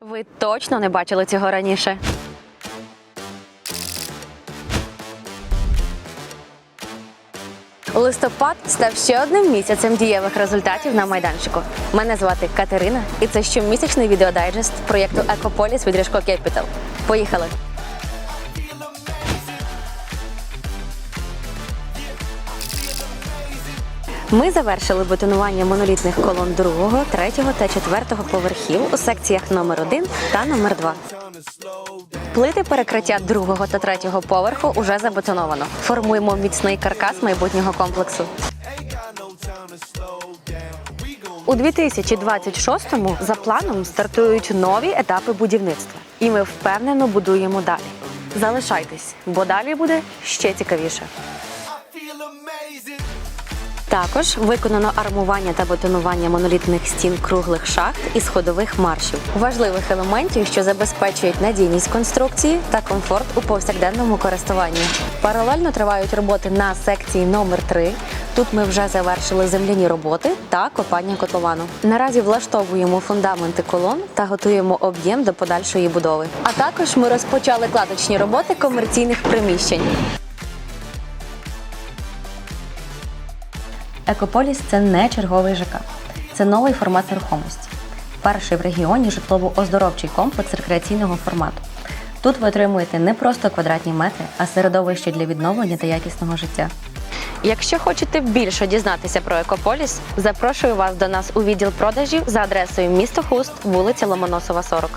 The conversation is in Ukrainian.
Ви точно не бачили цього раніше. Листопад став ще одним місяцем дієвих результатів на майданчику. Мене звати Катерина, і це щомісячний відеодайджест проєкту Екополіс від Ріжко Кепітал. Поїхали! Ми завершили бетонування монолітних колон другого, третього та четвертого поверхів у секціях номер 1 та номер 2 Плити перекриття другого та третього поверху уже забетоновано. Формуємо міцний каркас майбутнього комплексу. У 2026-му за планом стартують нові етапи будівництва, і ми впевнено будуємо далі. Залишайтесь, бо далі буде ще цікавіше. Також виконано армування та бетонування монолітних стін круглих шахт і сходових маршів, важливих елементів, що забезпечують надійність конструкції та комфорт у повсякденному користуванні. Паралельно тривають роботи на секції номер 3 Тут ми вже завершили земляні роботи та копання котловану. Наразі влаштовуємо фундаменти колон та готуємо об'єм до подальшої будови. А також ми розпочали кладочні роботи комерційних приміщень. Екополіс це не черговий ЖК. Це новий формат нерухомості. Перший в регіоні житлово-оздоровчий комплекс рекреаційного формату. Тут ви отримуєте не просто квадратні метри, а середовище для відновлення та якісного життя. Якщо хочете більше дізнатися про Екополіс, запрошую вас до нас у відділ продажів за адресою місто Хуст, вулиця Ломоносова, 40.